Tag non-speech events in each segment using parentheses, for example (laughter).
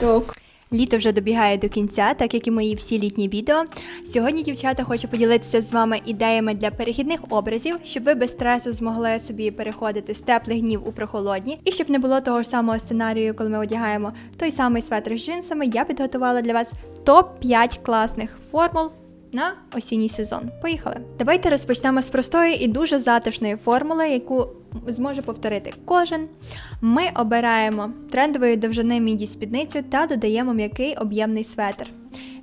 Так. Літо вже добігає до кінця, так як і мої всі літні відео. Сьогодні, дівчата, хочу поділитися з вами ідеями для перехідних образів, щоб ви без стресу змогли собі переходити з теплих днів у прохолодні. І щоб не було того ж самого сценарію, коли ми одягаємо той самий светр з джинсами, я підготувала для вас топ-5 класних формул. На осінній сезон. Поїхали. Давайте розпочнемо з простої і дуже затишної формули, яку зможе повторити кожен. Ми обираємо трендової довжини міді спідницю та додаємо м'який об'ємний светр.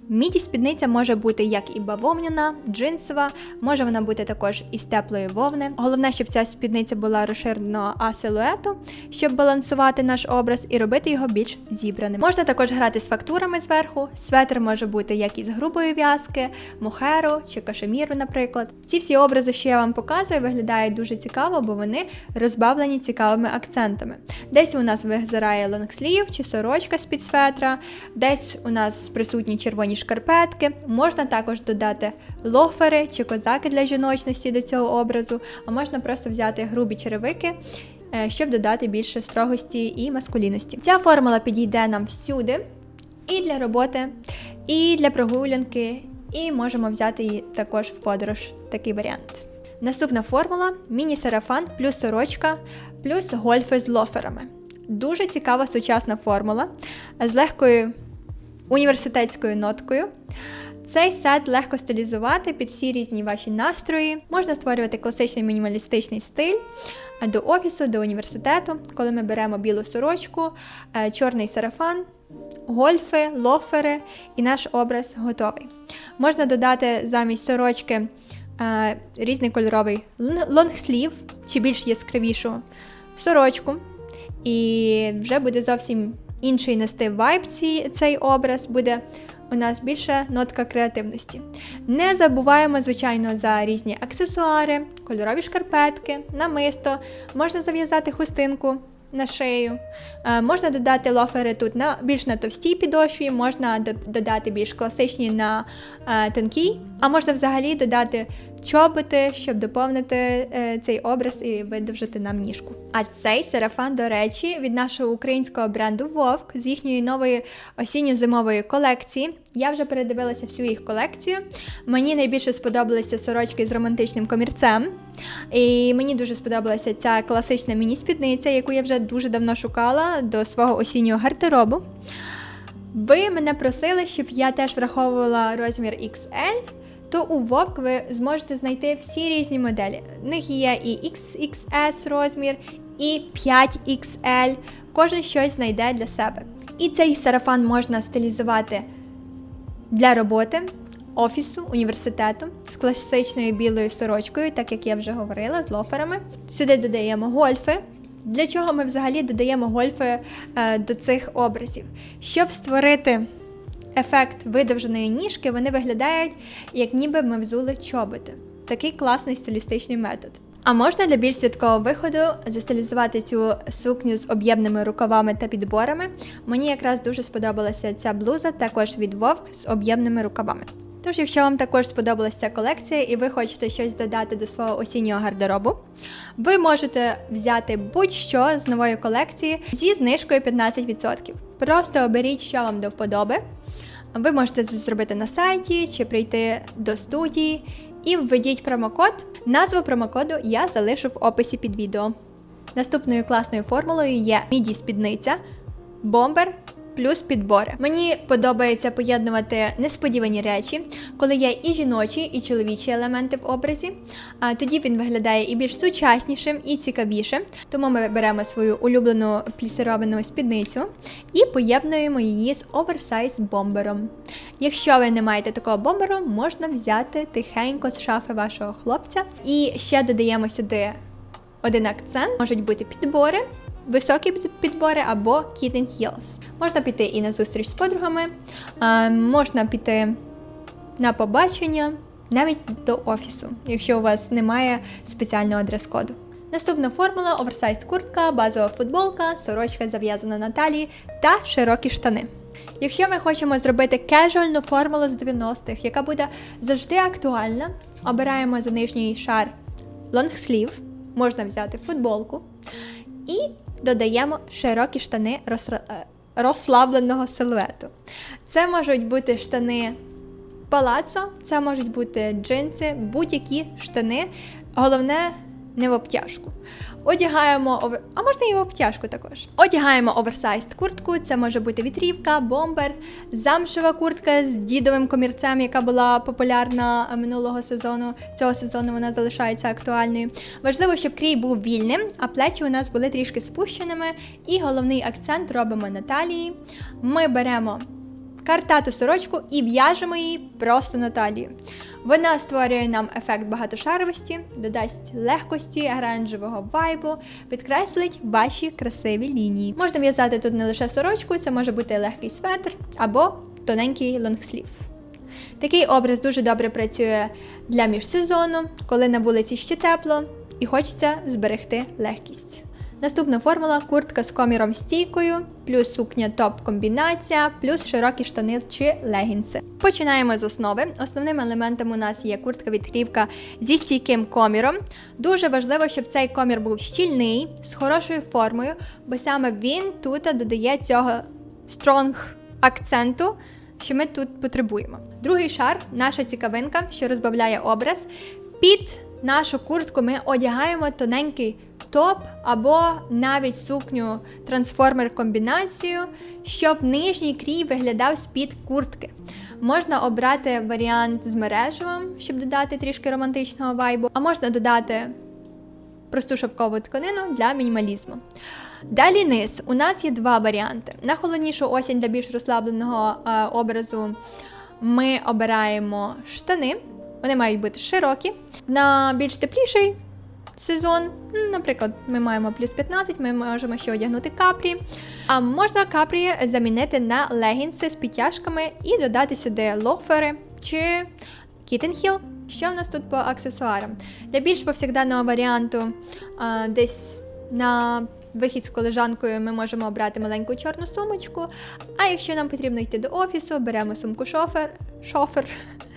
Міді спідниця може бути як і бавовняна, джинсова, може вона бути також із теплої вовни. Головне, щоб ця спідниця була розширеного А силуету, щоб балансувати наш образ і робити його більш зібраним. Можна також грати з фактурами зверху. Светр може бути як із грубої в'язки, мохеру чи кашеміру, наприклад. Ці всі образи, що я вам показую, виглядають дуже цікаво, бо вони розбавлені цікавими акцентами. Десь у нас визирає лонгслів чи сорочка з-під светра, десь у нас присутні червоні шкарпетки. Можна також додати лофери чи козаки для жіночності до цього образу, а можна просто взяти грубі черевики. е, Щоб додати більше строгості і маскулінності. Ця формула підійде нам всюди, і для роботи, і для прогулянки, і можемо взяти її також в подорож. Такий варіант. Наступна формула міні-сарафан плюс сорочка, плюс гольфи з лоферами. Дуже цікава сучасна формула з легкою університетською ноткою. Цей сет легко стилізувати під всі різні ваші настрої. Можна створювати класичний мінімалістичний стиль е, до офісу, до університету, коли ми беремо білу сорочку, е, чорний сарафан, гольфи, лофери, і наш образ готовий. Можна додати замість сорочки е, різний кольоровий лонгслів чи більш яскравішу сорочку, і вже буде зовсім інший нести вайб ці, цей образ, буде у нас більше нотка креативності. Не забуваємо, звичайно, за різні аксесуари, кольорові шкарпетки, намисто, можна зав'язати хустинку. На шию. Е, можна додати лофери тут на більш на товстій підошві, можна додати більш класичні на е, тонкій, а можна взагалі додати чоботи, щоб доповнити е, цей образ і видовжити нам ніжку. А цей сарафан, до речі, від нашого українського бренду Вовк з їхньої нової осінньо-зимової колекції. Я вже передивилася всю їх колекцію. Мені найбільше сподобалися сорочки з романтичним комірцем. І мені дуже сподобалася ця класична міні-спідниця, яку я вже дуже давно шукала до свого осіннього гардеробу. Ви мене просили, щоб я теж враховувала розмір XL, то у Вовк ви зможете знайти всі різні моделі. В них є і XXS розмір, і 5XL. Кожен щось знайде для себе. І цей сарафан можна стилізувати для роботи, офісу, університету з класичною білою сорочкою, так як я вже говорила, з лоферами. Сюди додаємо гольфи. Для чого ми взагалі додаємо гольфи е, до цих образів? Щоб створити ефект видовженої ніжки, вони виглядають, як ніби ми взули чоботи. Такий класний стилістичний метод. А можна для більш святкового виходу застилізувати цю сукню з об'ємними рукавами та підборами. Мені якраз дуже сподобалася ця блуза, також від Вовк з об'ємними рукавами. Тож, якщо вам також сподобалася ця колекція і ви хочете щось додати до свого осіннього гардеробу, ви можете взяти будь-що з нової колекції зі знижкою 15%. Просто оберіть, що вам до вподоби. Ви можете це зробити на сайті чи прийти до студії і введіть промокод. Назву промокоду я залишу в описі під відео. Наступною класною формулою є міді спідниця, бомбер плюс підбори. Мені подобається поєднувати несподівані речі, коли є і жіночі, і чоловічі елементи в образі. А тоді він виглядає і більш сучаснішим, і цікавішим. Тому ми беремо свою улюблену плісировану спідницю і поєднуємо її з оверсайз бомбером. Якщо ви не маєте такого бомберу, можна взяти тихенько з шафи вашого хлопця. І ще додаємо сюди один акцент, можуть бути підбори. Високі під- підбори або kitten heels. Можна піти і на зустріч з подругами, можна піти на побачення, навіть до офісу, якщо у вас немає спеціального дрес-коду. Наступна формула оверсайз куртка, базова футболка, сорочка зав'язана на талії та широкі штани. Якщо ми хочемо зробити кежуальну формулу з 90-х, яка буде завжди актуальна, обираємо за нижній шар лонгслів, можна взяти футболку додаємо широкі штани е, розслабленого силуету. Це можуть бути штани палацо, це можуть бути джинси, будь-які штани. Головне, не в обтяжку. Одягаємо а можна і в обтяжку також. Одягаємо оверсайз куртку. Це може бути вітрівка, бомбер, замшева куртка з дідовим комірцем, яка була популярна минулого сезону. Цього сезону вона залишається актуальною. Важливо, щоб крій був вільним, а плечі у нас були трішки спущеними. І головний акцент робимо на талії. Ми беремо картату сорочку і в'яжемо її просто на талії. Вона створює нам ефект багатошаровості, додасть легкості, оранжевого вайбу, підкреслить ваші красиві лінії. Можна в'язати тут не лише сорочку, це може бути легкий светр або тоненький лонгслів. Такий образ дуже добре працює для міжсезону, коли на вулиці ще тепло і хочеться зберегти легкість. Наступна формула куртка з коміром стійкою, плюс сукня топ-комбінація, плюс широкі штани чи легінси. Починаємо з основи. Основним елементом у нас є куртка відкрівка зі стійким коміром. Дуже важливо, щоб цей комір був щільний, з хорошою формою, бо саме він тут додає цього стронг акценту, що ми тут потребуємо. Другий шар наша цікавинка, що розбавляє образ. Під нашу куртку ми одягаємо тоненький топ або навіть сукню трансформер комбінацію, щоб нижній крій виглядав з-під куртки. Можна обрати варіант з мережевим, щоб додати трішки романтичного вайбу, а можна додати просту шовкову тканину для мінімалізму. Далі низ. У нас є два варіанти. На холоднішу осінь для більш розслабленого е, образу ми обираємо штани. Вони мають бути широкі. На більш тепліший сезон, наприклад, ми маємо плюс 15, ми можемо ще одягнути капрі. А можна капрі замінити на легінси з підтяжками і додати сюди лофери чи кітенхіл. Що в нас тут по аксесуарам? Для більш повсякденного варіанту десь на вихід з колежанкою ми можемо обрати маленьку чорну сумочку. А якщо нам потрібно йти до офісу, беремо сумку шофер. Шофер.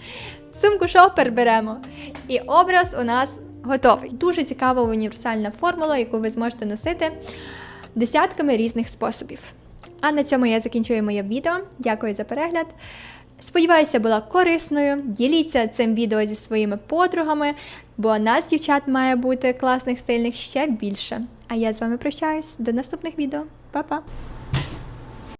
(laughs) Сумку шопер беремо. І образ у нас готовий. Дуже цікава універсальна формула, яку ви зможете носити десятками різних способів. А на цьому я закінчую моє відео. Дякую за перегляд. Сподіваюся, була корисною. Діліться цим відео зі своїми подругами, бо нас, дівчат, має бути класних стильних ще більше. А я з вами прощаюсь до наступних відео. Па-па!